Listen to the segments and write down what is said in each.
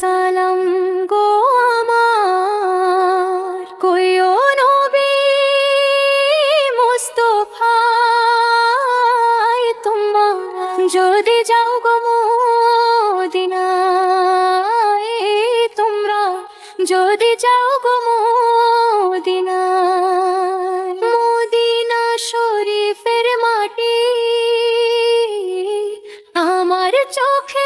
সালাম গো আমার। কইও নবী মুস্তফা, তোমার যদি যাও গো মদিনায়, তোমরা যদি যাও গো মদিনায়। মদিনা শরীফের মাটি, আমার চোখে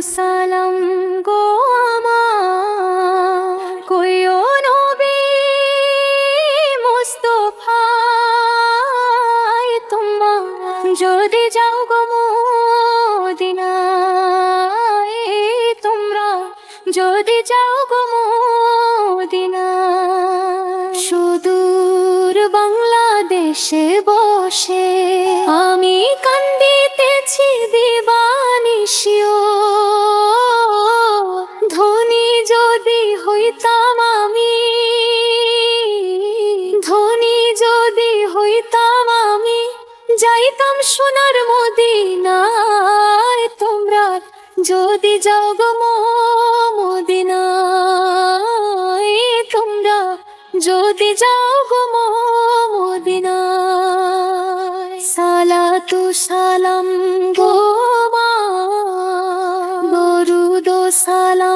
সালাম গো আমার। যদি যাও গো মদিনায় তোমরা যদি যাও গো মদিনায়। সুদূর বাংলাদেশে বসে যাইতাম সোনার মদিনায়, তোমরা যদি যাও গো মদিনায়, তোমরা যদি যাও গো মদিনায়। সালাতু সালাম গো মা সালাম